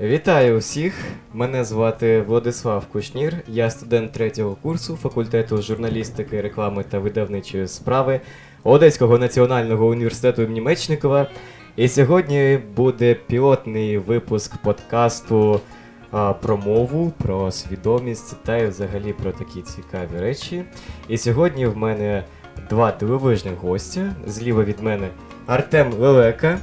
Вітаю усіх! Мене звати Владислав Кушнір. Я студент третього курсу факультету журналістики, реклами та видавничої справи Одеського національного університету імені. І сьогодні буде пілотний випуск подкасту а, про мову, про свідомість та й взагалі про такі цікаві речі. І сьогодні в мене два дивовижних гостя. Зліва від мене Артем Лелека.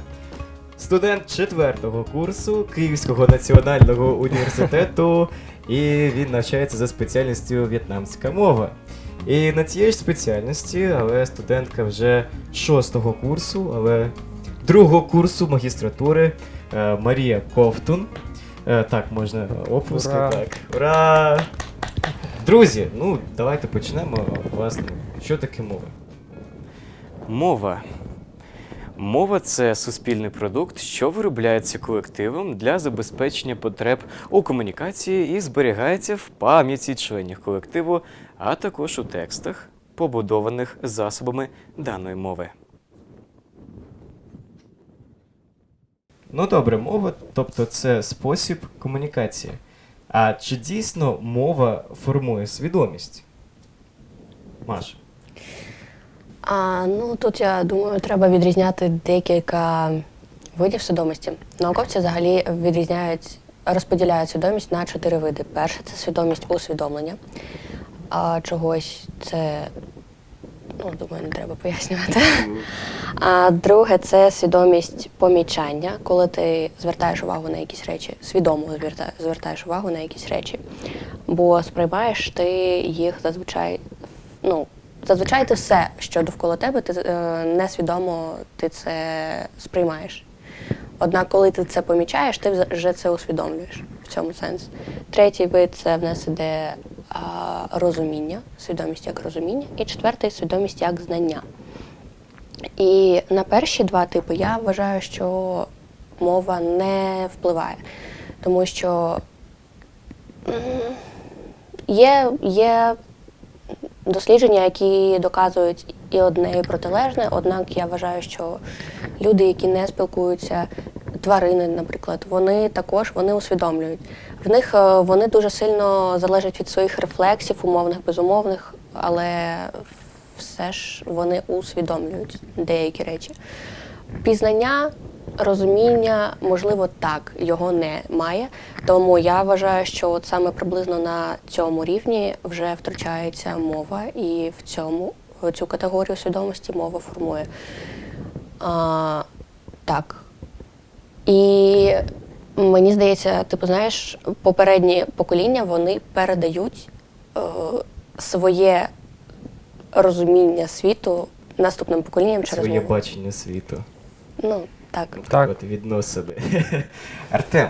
Студент четвертого курсу Київського національного університету, і він навчається за спеціальністю в'єтнамська мова. І на цієї ж спеціальності, але студентка вже шостого курсу, але другого курсу магістратури е, Марія Ковтун. Е, так, можна опуск. Ура! Так. Ура! Друзі, ну давайте почнемо. Власне, що таке мова? Мова. Мова це суспільний продукт, що виробляється колективом для забезпечення потреб у комунікації і зберігається в пам'яті членів колективу, а також у текстах, побудованих засобами даної мови. Ну добре, мова, тобто це спосіб комунікації. А чи дійсно мова формує свідомість? Маш. А, ну тут я думаю, треба відрізняти декілька видів свідомості. Науковці взагалі відрізняють, розподіляють свідомість на чотири види. Перше це свідомість усвідомлення. А чогось це, ну, думаю, не треба пояснювати. А друге це свідомість помічання, коли ти звертаєш увагу на якісь речі, свідомо звертаєш увагу на якісь речі. Бо сприймаєш ти їх зазвичай, ну, зазвичай ти все, що довкола тебе, ти е, несвідомо ти це сприймаєш. Однак, коли ти це помічаєш, ти вже- це усвідомлюєш в цьому сенсі. Третій вид це в нас іде а, розуміння, свідомість як розуміння, і четвертий свідомість як знання. І на перші два типи я вважаю, що мова не впливає, тому що є, є дослідження, які доказують і одне, і протилежне. Однак я вважаю, що люди, які не спілкуються, тварини, наприклад, вони також вони усвідомлюють. В них е, вони дуже сильно залежать від своїх рефлексів, умовних, безумовних, але все ж вони усвідомлюють деякі речі. Пізнання, розуміння, можливо, так, його немає. Тому я вважаю, що от саме приблизно на цьому рівні вже втручається мова, і в цьому в цю категорію свідомості мова формує. А, так. І мені здається, типу, знаєш, попередні покоління вони передають е, своє розуміння світу наступним поколінням через Своє мову. бачення світу. Ну, так. Так. От відносини. Артем.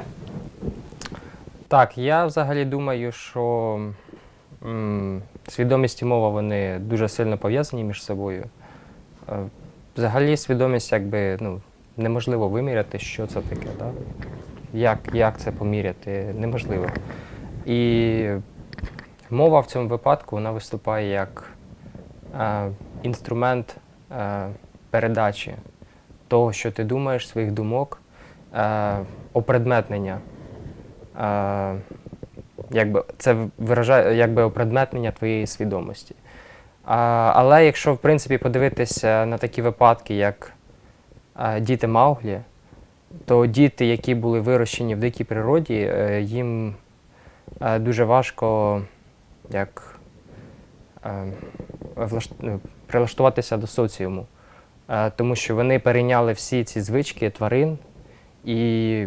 Так, я взагалі думаю, що м, свідомість і мова вони дуже сильно пов'язані між собою. Е, Взагалі, свідомість якби ну, неможливо виміряти, що це таке. Да? Як, як це поміряти, неможливо. І мова в цьому випадку вона виступає як е, інструмент е, передачі того, що ти думаєш, своїх думок, е, опредметнення. Е, якби, це виражає якби опредметнення твоєї свідомості. А, але якщо в принципі подивитися на такі випадки, як е, діти Мауглі, то діти, які були вирощені в дикій природі, е, їм е, дуже важко як, е, влаш- ну, прилаштуватися до соціуму, тому що вони перейняли всі ці звички тварин, і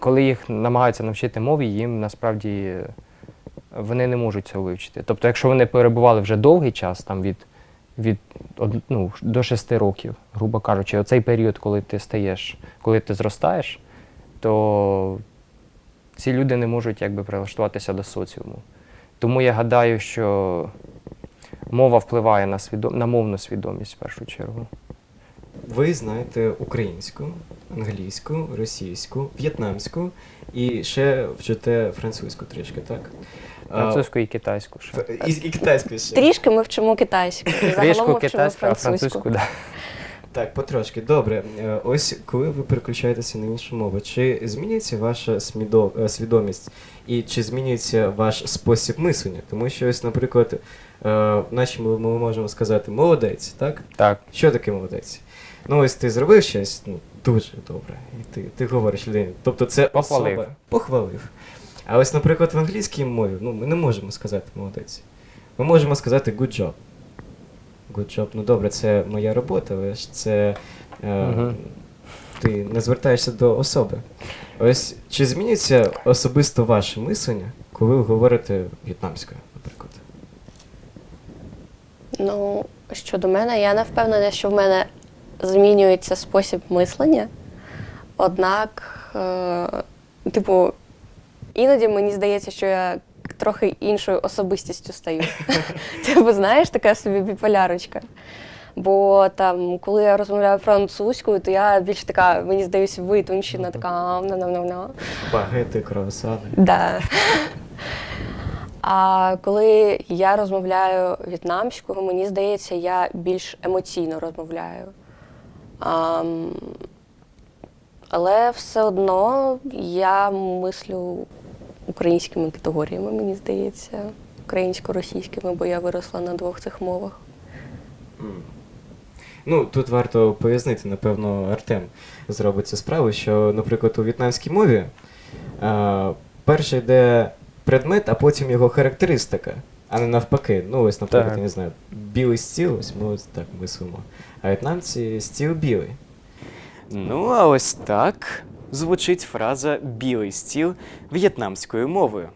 коли їх намагаються навчити мові, їм насправді е, вони не можуть цього вивчити. Тобто, якщо вони перебували вже довгий час, там від, від ну, до 6 років, грубо кажучи, оцей період, коли ти стаєш, коли ти зростаєш, то ці люди не можуть якби прилаштуватися до соціуму. Тому я гадаю, що мова впливає на, свідом... на мовну свідомість в першу чергу. Ви знаєте українську, англійську, російську, в'єтнамську і ще вчите французьку трішки, так? Французьку і китайську ще. І, і китайську ще. Трішки ми вчимо китайську. Загалом ми Трішку вчимо китайську, а французьку. французьку, да. Так, потрошки. Добре. Е, Ось коли ви переключаєтеся на іншу мову, чи змінюється ваша смідо- е, свідомість і чи змінюється ваш спосіб мислення? Тому що ось, наприклад, е, в нашій мові ми можемо сказати молодець, так? Так. Що таке молодець? Ну, ось ти зробив щось ну, дуже добре, і ти, ти говориш людині. Тобто це Похвалив. особа. Похвалив. А ось, наприклад, в англійській мові ну, ми не можемо сказати молодець. Ми можемо сказати good job. Good job, ну добре, це моя робота, але ж це. Е, Мгм. Ти не звертаєшся до особи. Ось чи змінюється особисто ваше мислення, коли ви говорите в'єтнамською, наприклад? Ну, щодо мене, я не впевнена, що в мене змінюється спосіб мислення. Однак, е, типу, іноді мені здається, що я трохи іншою особистістю стаю. Типу, знаєш, така собі біполярочка. Бо там, коли я розмовляю французькою, то я більш така, мені здається, витончена, така на на на Багети, круасани. Да. А коли я розмовляю в'єтнамською, мені здається, я більш емоційно розмовляю. Ам, але все одно я мислю українськими категоріями, мені здається, українсько-російськими, бо я виросла на двох цих мовах. Ну, тут варто пояснити, напевно, Артем зробить цю справу, що, наприклад, у в'єтнамській мові а, перше йде предмет, а потім його характеристика, а не навпаки. Ну, ось, наприклад, Так. я не знаю, білий стіл, ось ми ось так мислимо. А в'єтнамці стіл білий. Ну, а ось так звучить фраза білий стіл в'єтнамською мовою.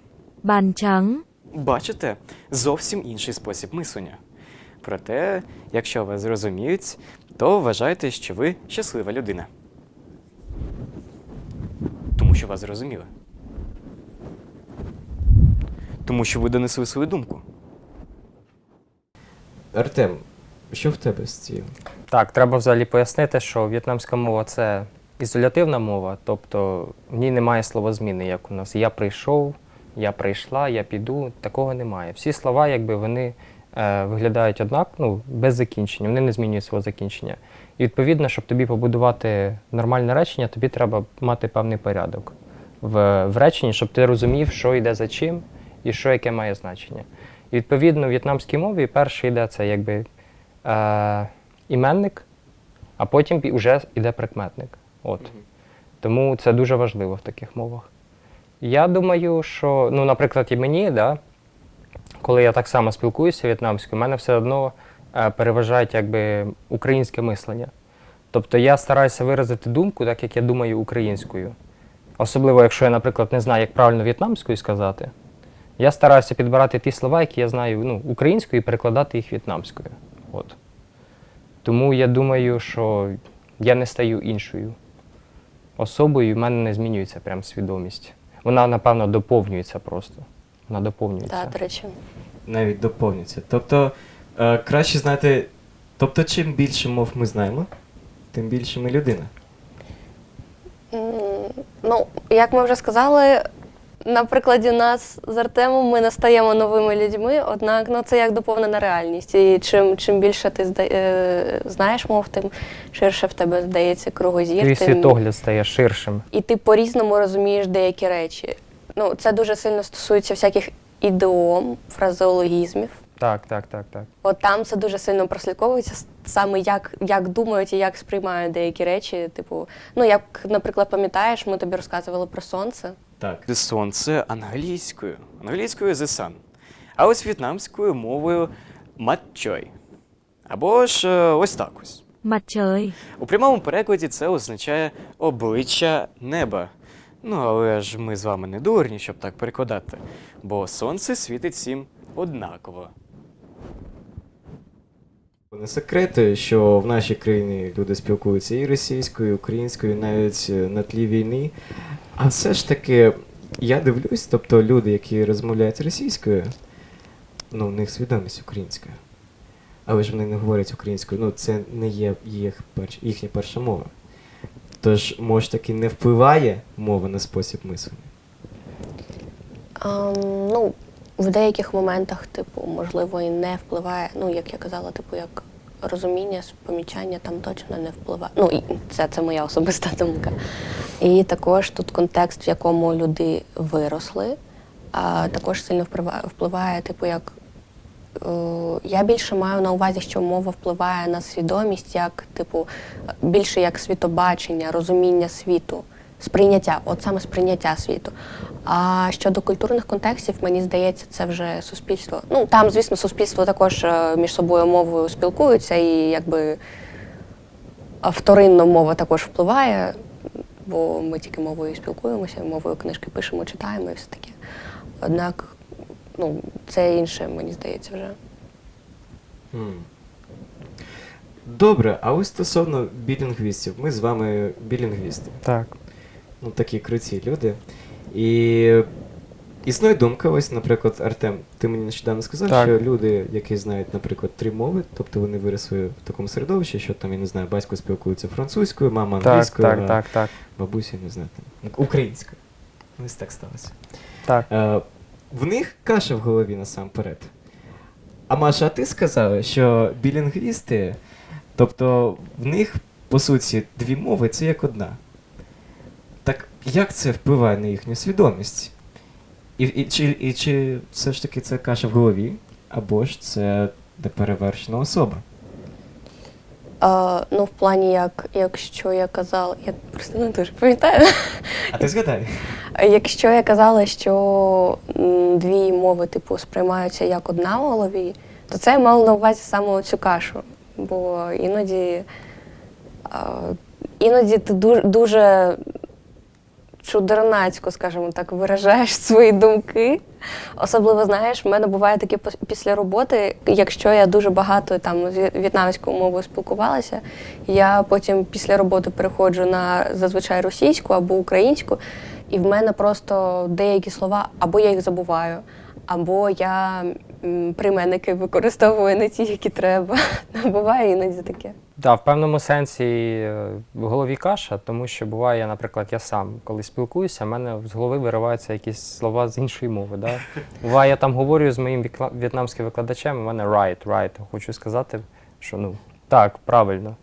Bàn trắng, Бачите, зовсім інший спосіб мислення. Проте, якщо вас зрозуміють, то вважайте, що ви щаслива людина. Тому що вас зрозуміли. Тому що ви донесли свою думку. Артем, що в тебе з стіл? Так, треба взагалі пояснити, що в'єтнамська мова це ізолятивна мова, тобто в ній немає словозміни, як у нас я прийшов, я прийшла, я піду. Такого немає. Всі слова, якби вони е, виглядають однак, ну, без закінчення, вони не змінюють свого закінчення. І відповідно, щоб тобі побудувати нормальне речення, тобі треба мати певний порядок в, в реченні, щоб ти розумів, що йде за чим і що яке має значення. І відповідно в в'єтнамській мові перше йде це якби е, іменник, а потім вже йде прикметник. От. Тому це дуже важливо в таких мовах. Я думаю, що, ну, наприклад, і мені, да, коли я так само спілкуюся в'єтнамською, в мене все одно е, переважають якби, українське мислення. Тобто я стараюся виразити думку, так як я думаю українською. Особливо, якщо я, наприклад, не знаю, як правильно в'єтнамською сказати, я стараюся підбирати ті слова, які я знаю ну, українською, і перекладати їх в'єтнамською. От. Тому я думаю, що я не стаю іншою особою, і в мене не змінюється прям свідомість. Вона, напевно, доповнюється просто. Вона доповнюється. Так, до речі. Навіть доповнюється. Тобто, е, краще знати. Тобто, чим більше мов ми знаємо, тим більше ми людина. Ну, як ми вже сказали, на прикладі нас з Артемом ми не стаємо новими людьми, однак ну, це як доповнена реальність. І чим, чим більше ти зда- е, знаєш мов, тим ширше в тебе здається кругозір. Твій тим- світогляд стає ширшим. І ти по-різному розумієш деякі речі. Ну, це дуже сильно стосується всяких ідеом, фразеологізмів. Так, так, так, так. От там це дуже сильно прослідковується саме як, як думають і як сприймають деякі речі. Типу, ну як, наприклад, пам'ятаєш, ми тобі розказували про сонце. Так. Сонце англійською. Англійською the sun. А ось в'єтнамською мовою матчой. Або ж е, ось так ось. trời, У прямому перекладі це означає обличчя неба. Ну, але ж ми з вами не дурні, щоб так перекладати, бо сонце світить всім однаково. Не секрет, що в нашій країні люди спілкуються і російською, і українською, і навіть на тлі війни. А все ж таки, я дивлюсь, тобто люди, які розмовляють російською, ну, в них свідомість українська. Але ж вони не говорять українською, ну це не є їх перш, їхня перша мова. Тож, може таки, не впливає мова на спосіб мислення. Ем, ну, в деяких моментах, типу, можливо, і не впливає, ну, як я казала, типу, як розуміння, помічання там точно не впливає. Ну, це, це моя особиста думка. І також тут контекст, в якому люди виросли, а також сильно впливає, впливає типу, як Е, Я більше маю на увазі, що мова впливає на свідомість як, типу, більше як світобачення, розуміння світу, сприйняття, от саме сприйняття світу. А щодо культурних контекстів, мені здається, це вже суспільство. Ну там, звісно, суспільство також е, між собою мовою спілкуються, і якби а вторинно мова також впливає, бо ми тільки мовою спілкуємося, мовою книжки пишемо, читаємо і все таке. Однак, ну, це інше, мені здається, вже. Добре, а ось стосовно білінгвістів. Ми з вами білінгвісти. Так. Ну, такі круті люди. І існує думка, ось, наприклад, Артем, ти мені нещодавно сказав, Так. що люди, які знають, наприклад, три мови, тобто вони виросли в такому середовищі, що там, я не знаю, батько спілкується французькою, мама Так, англійською, так, а так, так. бабуся, не знаю, там, українською. Ось так сталося. Так. Е, в них каша в голові насамперед. А Маша, а ти сказала, що білінгвісти, тобто в них, по суті, дві мови це як одна. Так як це впливає на їхню свідомість? І, і, чи, і чи все ж таки це каша в голові, або ж це неперевершена особа? А, ну, в плані, як, якщо я казала, я просто не дуже пам'ятаю. А ти згадай. Якщо я казала, що м, дві мови, типу, сприймаються як одна в голові, то це я мала на увазі саме цю кашу. Бо іноді, а, іноді ти дуже, дуже чудернацько, скажімо так, виражаєш свої думки. Особливо, знаєш, в мене буває таке після роботи, якщо я дуже багато там з в'єтнамською мовою спілкувалася, я потім після роботи переходжу на зазвичай російську або українську, і в мене просто деякі слова або я їх забуваю, або я прийменники використовую не ті, які треба. Буває іноді таке. Да, в певному сенсі е, в голові каша, тому що буває, наприклад, я сам, коли спілкуюся, в мене з голови вириваються якісь слова з іншої мови. Да? Буває, я там говорю з моїм в'єтнамським викладачем, у мене right, right. Хочу сказати, що ну так, правильно.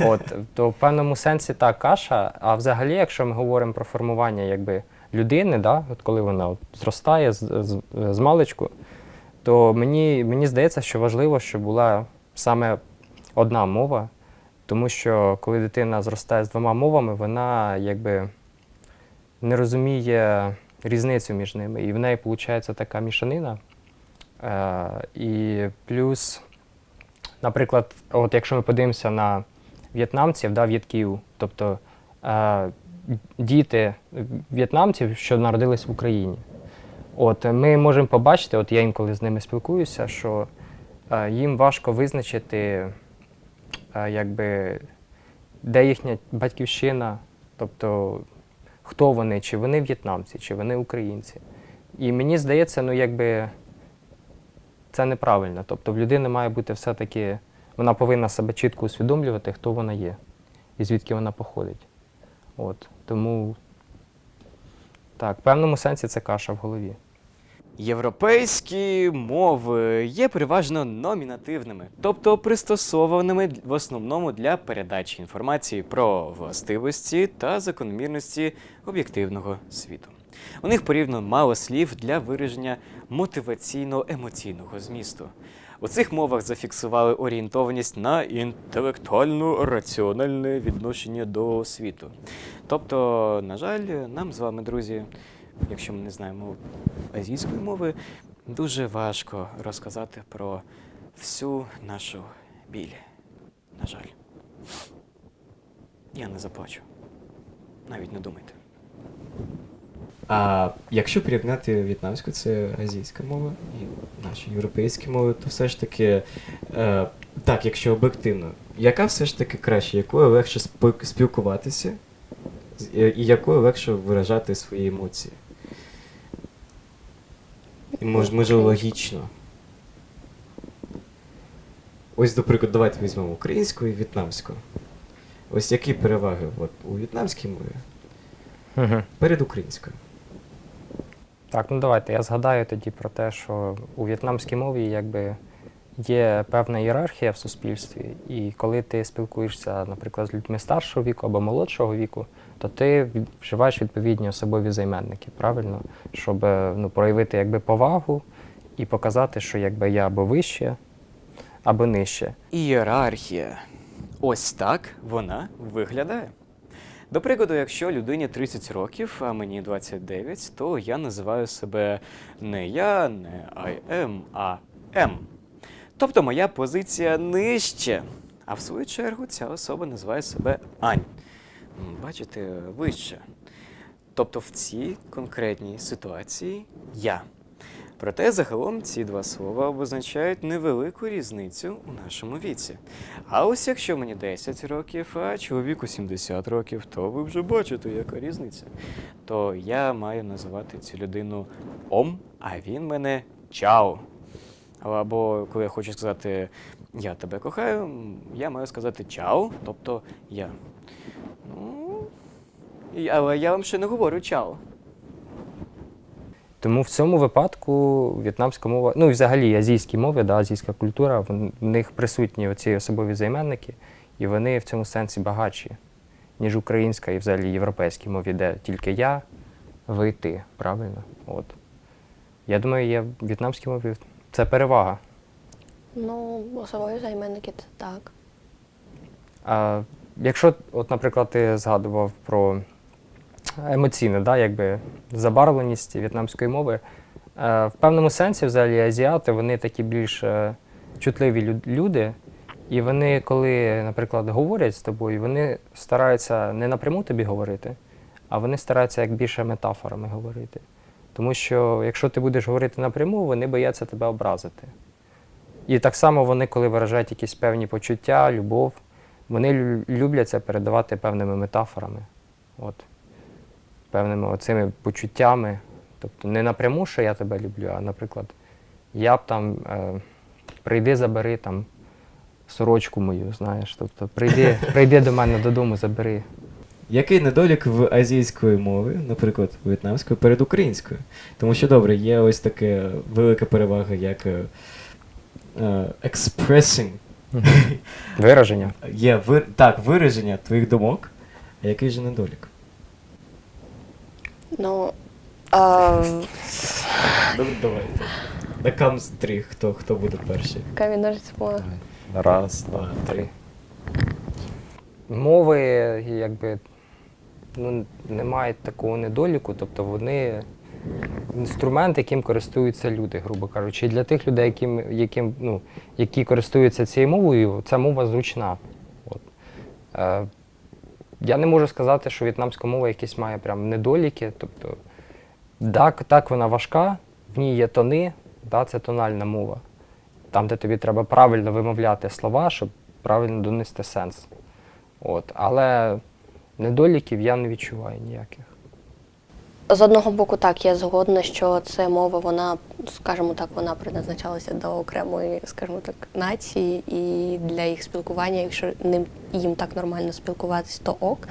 От, то в певному сенсі так, каша. А взагалі, якщо ми говоримо про формування якби, людини, да, от коли вона от, зростає з, з, з маличку, то мені, мені здається, що важливо, щоб була саме одна мова, тому що коли дитина зростає з двома мовами, вона якби не розуміє різницю між ними. І в неї виходить така мішанина. Е, і плюс, наприклад, от якщо ми подивимося на в'єтнамців, да, в'єтків, тобто е, діти в'єтнамців, що народились в Україні. От ми можемо побачити, от я інколи з ними спілкуюся, що е, їм важко визначити, е, якби, де їхня батьківщина, тобто хто вони, чи вони в'єтнамці, чи вони українці. І мені здається, ну якби це неправильно. Тобто в людини має бути все-таки, вона повинна себе чітко усвідомлювати, хто вона є і звідки вона походить. От. Тому так, в певному сенсі це каша в голові. Європейські мови є переважно номінативними, тобто пристосованими в основному для передачі інформації про властивості та закономірності об'єктивного світу. У них порівняно мало слів для вираження мотиваційно-емоційного змісту. У цих мовах зафіксували орієнтованість на інтелектуально-раціональне відношення до світу. Тобто, на жаль, нам з вами, друзі, якщо ми не знаємо азійської мови, дуже важко розказати про всю нашу біль. На жаль. Я не заплачу. Навіть не думайте. А якщо порівняти в'єтнамську, це азійська мова і наші європейські мови, то все ж таки, е, так, якщо об'єктивно, яка все ж таки краще, якою легше спіл- спілкуватися, і якою легше виражати свої емоції? І мож, може логічно. Ось, до прикладу, давайте візьмемо українську і в'єтнамську. Ось які переваги от, у в'єтнамській мові Угу. перед українською? Так, ну давайте я згадаю тоді про те, що у в'єтнамській мові якби є певна ієрархія в суспільстві, і коли ти спілкуєшся, наприклад, з людьми старшого віку або молодшого віку, то ти вживаєш відповідні особові займенники, правильно? Щоб е, ну, проявити якби повагу і показати, що якби я або вище, або нижче. Ієрархія. Ось так вона виглядає. До прикладу, якщо людині 30 років, а мені 29, то я називаю себе не я, не I am, а M. Тобто моя позиція нижче. А в свою чергу ця особа називає себе Ань. Бачите, вище. Тобто в цій конкретній ситуації я. Проте загалом ці два слова обозначають невелику різницю у нашому віці. А ось якщо мені 10 років, а чоловіку 70 років, то ви вже бачите, яка різниця. То я маю називати цю людину Ом, а він мене Чао. Або коли я хочу сказати Я тебе кохаю, я маю сказати Чао, тобто я. Ну, і- але я вам ще не говорю чао. Тому в цьому випадку в'єтнамська мова, ну і взагалі азійські мови, да, азійська культура, в в них присутні оці особові займенники, і вони в цьому сенсі багатші, ніж українська і взагалі європейській мові, де тільки я, ви, ти. Правильно? От. Я думаю, є в в'єтнамській мові це перевага. Ну, особові займенники це так. А якщо, от, наприклад, ти згадував про емоційну, да, якби забарвленість в'єтнамської мови, е, в певному сенсі, взагалі, азіати, вони такі більш е, чутливі лю- люди, і вони, коли, наприклад, говорять з тобою, вони стараються не напряму тобі говорити, а вони стараються як більше метафорами говорити. Тому що якщо ти будеш говорити напряму, вони бояться тебе образити. І так само вони, коли виражають якісь певні почуття, любов, вони лю- люблять це передавати певними метафорами, от, певними оцими почуттями. Тобто не напряму, що я тебе люблю, а, наприклад, я б там е, прийди, забери там сорочку мою, знаєш. Тобто прийди, прийди до мене додому, забери. Який недолік в азійської мови, наприклад, в'єтнамської, перед українською? Тому що добре, є ось таке велика перевага, як е, е, expressing, Вираження. є вир... так, вираження твоїх думок, а який же недолік? Ну, а, Ну, Давайте. На три, хто, хто буде перший? камінь ножиці бумага. Раз, два, три. Мови, якби, ну, не мають такого недоліку, тобто вони інструмент, яким користуються люди, грубо кажучи. І для тих людей, яким, яким, ну, які користуються цією мовою, ця мова зручна. От. Е, я не можу сказати, що в'єтнамська мова якісь має прям недоліки. Тобто, так, так вона важка, в ній є тони, да, це тональна мова. Там, де тобі треба правильно вимовляти слова, щоб правильно донести сенс. От. Але недоліків я не відчуваю ніяких. З одного боку, так, я згодна, що це мова, вона, скажімо так, вона предназначалася до окремої, скажімо так, нації і для їх спілкування, якщо ним їм так нормально спілкуватись, то ок.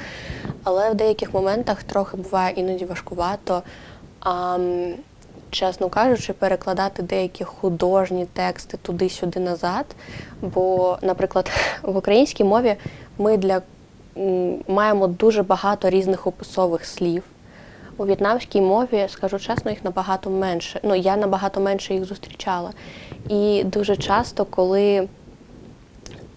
Але в деяких моментах трохи буває іноді важкувато. А, чесно кажучи, перекладати деякі художні тексти туди-сюди назад. Бо, наприклад, в українській мові ми для маємо дуже багато різних описових слів. У в'єтнамській мові, скажу чесно, їх набагато менше. Ну, я набагато менше їх зустрічала. І дуже часто, коли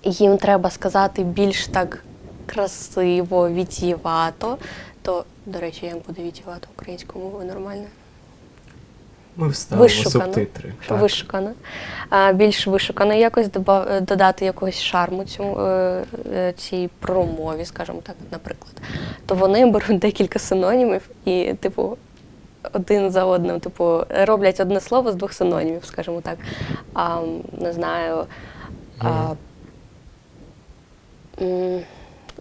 їм треба сказати більш так красиво, відівато, то, до речі, я буду відівати українською мовою нормально? Ми вставимо Вишукано. субтитри. Вишукано. А, більш вишукано якось додати якогось шарму цьому, е, е, цій промові, скажімо так, наприклад. То вони беруть декілька синонімів і, типу, один за одним, типу, роблять одне слово з двох синонімів, скажімо так. А, не знаю. А, м,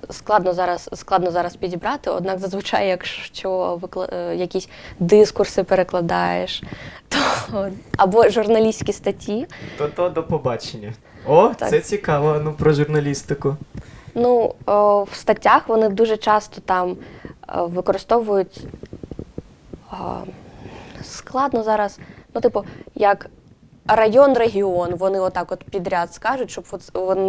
Складно зараз, складно зараз підібрати, однак зазвичай, якщо викла... е, якісь дискурси перекладаєш, то або журналістські статті. То то до побачення. О, Так. це цікаво, ну про журналістику. Ну, о, в статтях вони дуже часто там е, використовують. о, складно зараз, ну, типу, як район, регіон. Вони отак от підряд скажуть, щоб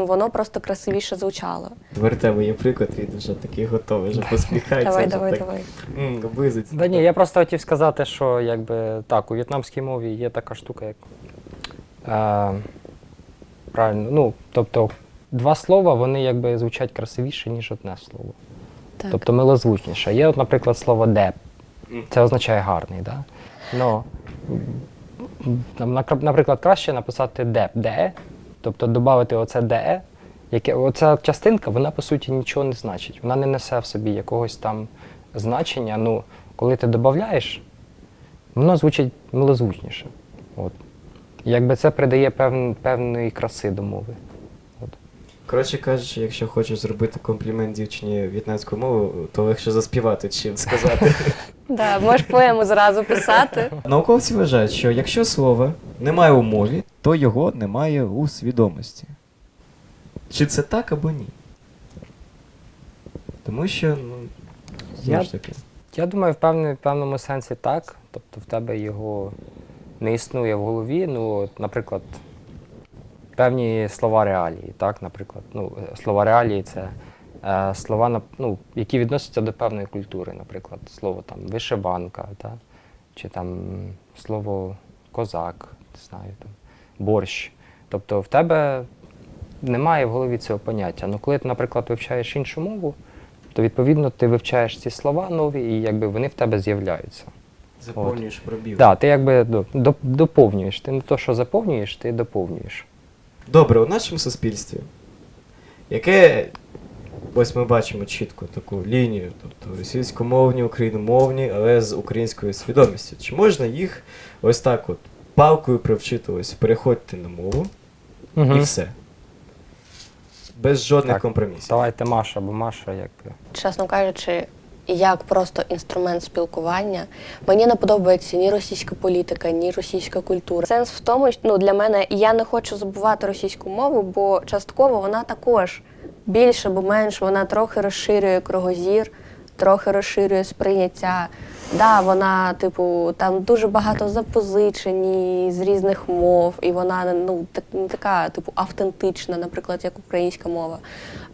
воно просто красивіше звучало. Тепер тебе є приклад, він вже такий готовий, вже посміхається. Давай, давай, так, давай. облизиться. Да ні, я просто хотів сказати, що якби так, у в'єтнамській мові є така штука, як. Е, правильно, ну, тобто, два слова, вони якби звучать красивіше, ніж одне слово. Так. Тобто милозвучніше. Є, от, наприклад, слово деп. Це означає гарний, да? Но, м, там, наприклад, краще написати де, де, тобто додати оце де, яке, оця частинка, вона по суті нічого не значить. Вона не несе в собі якогось там значення. Ну, коли ти додаєш, воно звучить милозвучніше. От. Якби це придає певн, певної краси до мови. Коротше кажучи, якщо хочеш зробити комплімент дівчині в'єтнамською мовою, то легше заспівати, чим сказати. Да, можеш поему зразу писати. Науковці вважають, що якщо слова немає у мові, то його немає у свідомості. Чи це так або ні? Тому що, ну, знову Я- ж таки. Я думаю, в певному, в певному сенсі так. Тобто в тебе його не існує в голові. Ну, от, наприклад, певні слова реалії, так, наприклад. Ну, е, слова реалії це е, слова, ну, які відносяться до певної культури, наприклад, слово там вишиванка, та, чи там слово козак, не знаю, там, борщ. Тобто в тебе немає в голові цього поняття. Ну, коли ти, наприклад, вивчаєш іншу мову, то відповідно ти вивчаєш ці слова нові, і якби вони в тебе з'являються. Заповнюєш пробіл. Так, ти якби до- до- доповнюєш. Ти не то, що заповнюєш, ти доповнюєш. Добре, у нашому суспільстві, яке ось ми бачимо чітко таку лінію, тобто російськомовні, україномовні, але з українською свідомістю. Чи можна їх ось так от палкою привчити, ось переходьте на мову і все? Без жодних Так. компромісів. Давайте Маша, бо Маша якби. Чесно кажучи, як просто інструмент спілкування, мені не подобається ні російська політика, ні російська культура. Сенс в тому, що ну, для мене я не хочу забувати російську мову, бо частково вона також більше або менше, вона трохи розширює кругозір, трохи розширює сприйняття. Да, вона, типу, там дуже багато запозичень з різних мов, і вона ну, так, не така, типу, автентична, наприклад, як українська мова.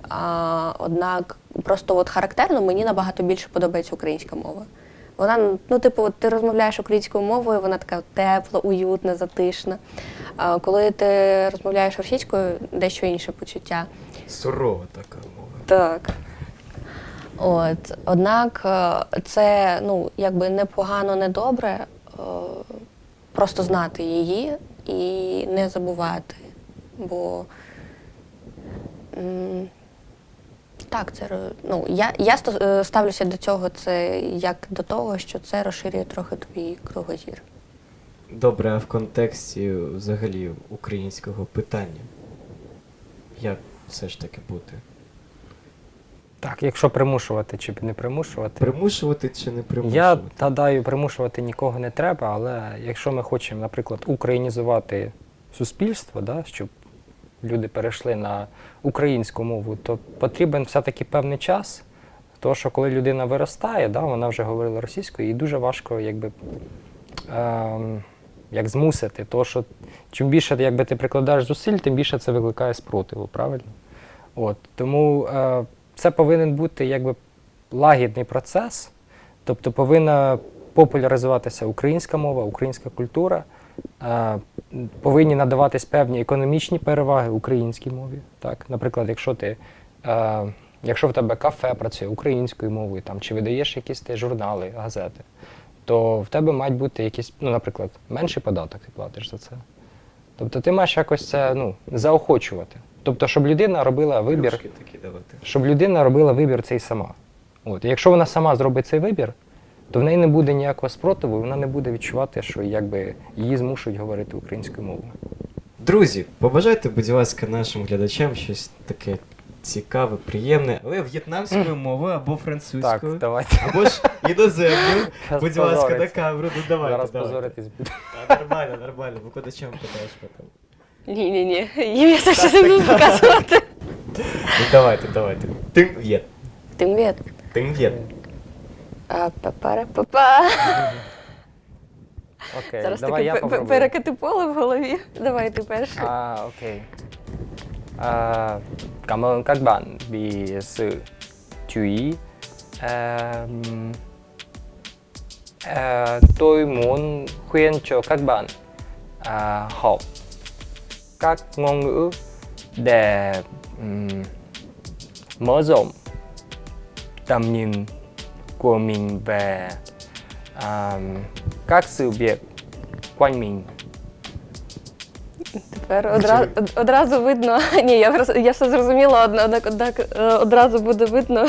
А, однак, просто от характерно мені набагато більше подобається українська мова. Вона, ну, типу, ти розмовляєш українською мовою, вона така тепла, уютна, затишна. А коли ти розмовляєш російською, дещо інше почуття. Сурова така мова. Так. От, однак е, це ну, якби не погано, не добре, е, просто знати її і не забувати. Бо так, це ну, я, я е, ставлюся до цього це як до того, що це розширює трохи твій кругозір. Добре, а в контексті взагалі українського питання? Як все ж таки бути? Так, якщо примушувати чи не примушувати. Примушувати чи не примушувати? Я гадаю, примушувати нікого не треба, але якщо ми хочемо, наприклад, українізувати суспільство, да, щоб люди перейшли на українську мову, то потрібен все-таки певний час. Тому що коли людина виростає, да, вона вже говорила російською, і дуже важко якби, ем, як змусити. Тому що чим більше якби, ти прикладаєш зусиль, тим більше це викликає спротиву, правильно? От, тому е, це повинен бути якби лагідний процес, тобто повинна популяризуватися українська мова, українська культура, повинні надаватись певні економічні переваги українській мові. Так? Наприклад, якщо ти. Якщо в тебе кафе працює українською мовою, там, чи видаєш якісь ти журнали, газети, то в тебе мають бути якісь, ну, наприклад, менший податок ти платиш за це. Тобто ти маєш якось це ну, заохочувати. Тобто, щоб людина робила вибір, такі давати. щоб людина робила вибір цей сама. От. І якщо вона сама зробить цей вибір, то в неї не буде ніякого спротиву, і вона не буде відчувати, що якби її змушують говорити українською мовою. Друзі, побажайте, будь ласка, нашим глядачам щось таке цікаве, приємне, але в'єтнамською мовою або французькою, Так, давайте. або ж іноземною. Зараз Будь ласка, на позориться. камеру, ну давайте. Зараз давайте. позоритись буде. Нормально, нормально, викладачам питаєш потім. Ні, ні, ні. Їм я точно не буду показувати. Ну давайте, давайте. Тим в'єт. Тим в'єт. А, па-пара-па-па. Окей, Зараз давай я таке пе- пе- попробую. перекати поле в голові. Давай ти перший. À, ok. À, cảm ơn các bạn vì sự chú ý. À, ừm, à, tôi muốn khuyên cho các bạn à, học các ngôn ngữ để ừm, mở rộng tầm nhìn của mình về à, các sự việc quanh mình. Тепер одразу, одразу видно. Ні, я я все зрозуміла, однак однак е, одразу буде видно,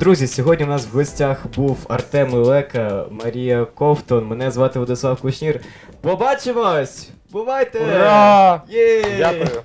Друзі, сьогодні у нас в гостях був Артем Лека, Марія Ковтон. Мене звати Владислав Кушнір. Побачимось! Бувайте! Ура! Є! Дякую.